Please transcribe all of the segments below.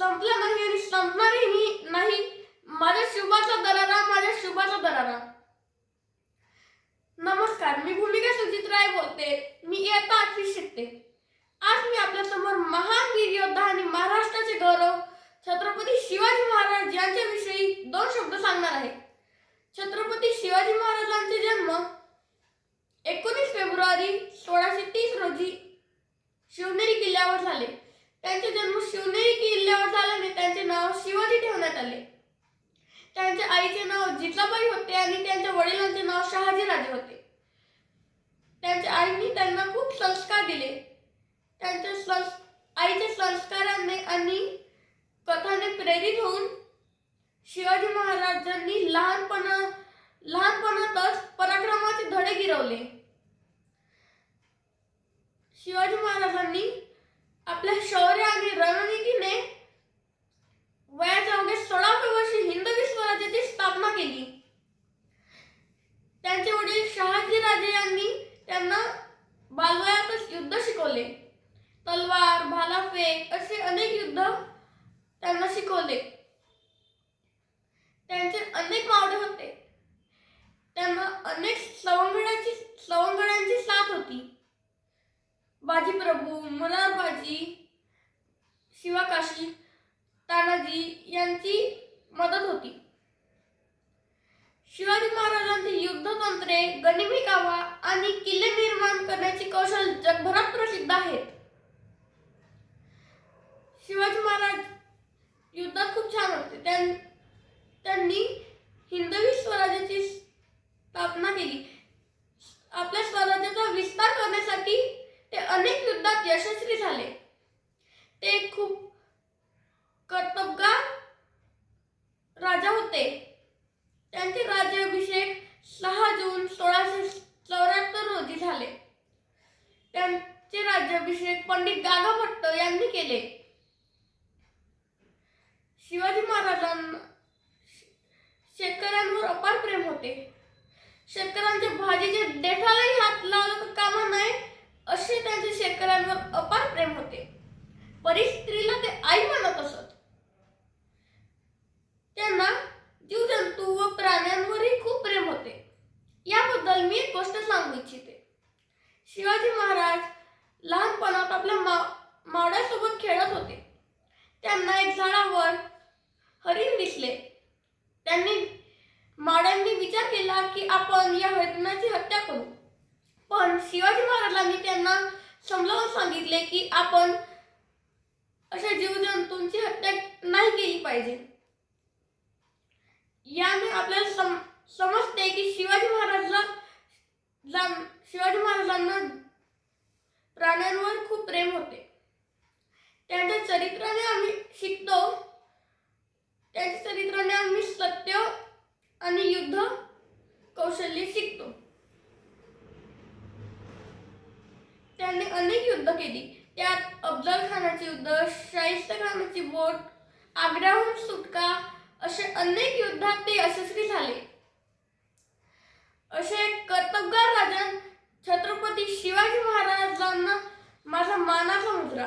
संपला नाही आणि संपणारही नाही. माझ्या शुभाचा दरारा माझ्या शुभाचा दरारा. नमस्कार मी भूमिका सुजित राय बोलते. मी इयत्ता आठवी शिकते. आज मी आपल्यासमोर महान वीर योद्धा आणि महाराष्ट्राचे गौरव छत्रपती शिवाजी महाराज यांच्याविषयी दोन शब्द सांगणार आहे. छत्रपती शिवाजी महाराजांचे जन्म एकोणीस फेब्रुवारी सोळाशे तीस रोजी शिवनेरी किल्ल्यावर झाले. त्यांचे जन्म शिवनेरी किल्ल्यावर झाल्याने त्यांचे नाव शिवाजी ठेवण्यात आले. त्यांच्या आईचे नाव जिजाबाई होते आणि त्यांच्या वडिलांचे नाव शहाजीराजे होते. त्यांच्या आईने त्यांना खूप संस्कार दिले. त्यांच्या संस् आईच्या संस्काराने आणि कथाने प्रेरित होऊन शिवाजी महाराजांनी लहानपणा लहानपणातच पराक्रमाचे धडे गिरवले. शिवाजी महाराजांनी आपल्या शौर्य आणि रणनीतीने वयाच्या अवघ्या सोळाव्या वर्षी हिंदवी स्वराज्याची स्थापना केली त्यांचे वडील राजे यांनी त्यांना बालवयातच युद्ध शिकवले. तलवार भालाफेक असे अनेक युद्ध त्यांना शिकवले. त्यांचे अनेक मावडे होते. त्यांना अनेक सवंगड्याची सवंगड्यांची साथ होती. बाजीप्रभू मुरारबाजी शिवाकाशी तानाजी यांची मदत होती. शिवाजी महाराजांचे युद्धतंत्रे गनिमी कावा आणि किल्ले निर्माण करण्याचे कौशल जगभरात प्रसिद्ध आहेत. शिवाजी महाराज युद्धात खूप छान होते. त्यां- त्यांनी हिंदवी स्वराज्याची स्थापना केली. आपल्या स्वराज्याचा विस्तार करण्यासाठी ते अनेक युद्धात यशस्वी झाले. ते खूप कर्तव्य राजा होते त्यांचे राज्याभिषेक सहा जून सोळाशे चौऱ्याहत्तर रोजी झाले त्यांचे पंडित दादा भट्ट यांनी केले. शिवाजी महाराजांना शेतकऱ्यांवर अपार प्रेम होते. शेतकऱ्यांच्या भाजीचे देठालाही हात लावला तर कामा नाही असे त्यांचे शेतकऱ्यांवर अपार प्रेम होते. परिस्त्रीला ते आई म्हणत असत. त्यांना जीवजंतू व प्राण्यांवरही खूप प्रेम होते. याबद्दल मी एक गोष्ट सांगू इच्छिते. शिवाजी महाराज आपल्या मा मावड्यासोबत खेळत होते. त्यांना एक झाडावर हरिण दिसले. त्यांनी मावड्यांनी विचार केला की आपण या हरिणाची हत्या करू. पण शिवाजी महाराजांनी त्यांना समजावून सांगितले की आपण अशा जीवजंतूंची हत्या नाही केली पाहिजे. याने आपल्याला सम समजते की शिवाजी महाराजला शिवाजी महाराजांना प्राण्यांवर खूप प्रेम होते. त्यांच्या चरित्राने आम्ही शिकतो. त्यांच्या चरित्राने आम्ही सत्य आणि युद्ध कौशल्य शिकतो. त्याने अनेक युद्ध केली. त्यात अफजल खानाचे युद्ध शाहिस्त खानाची बोट आग्र्याहून सुटका असे अनेक युद्धात ते यशस्वी झाले. असे एक कर्तबगार राजा छत्रपती शिवाजी महाराजांना माझा मानाचा मुद्रा.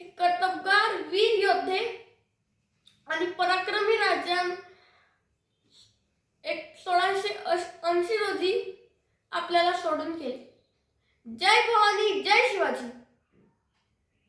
हे कर्तबगार वीर योद्धे आणि पराक्रमी राजां एक सोळाशे ऐंशी रोजी आपल्याला सोडून केले जय भवानी जय शिवाजी.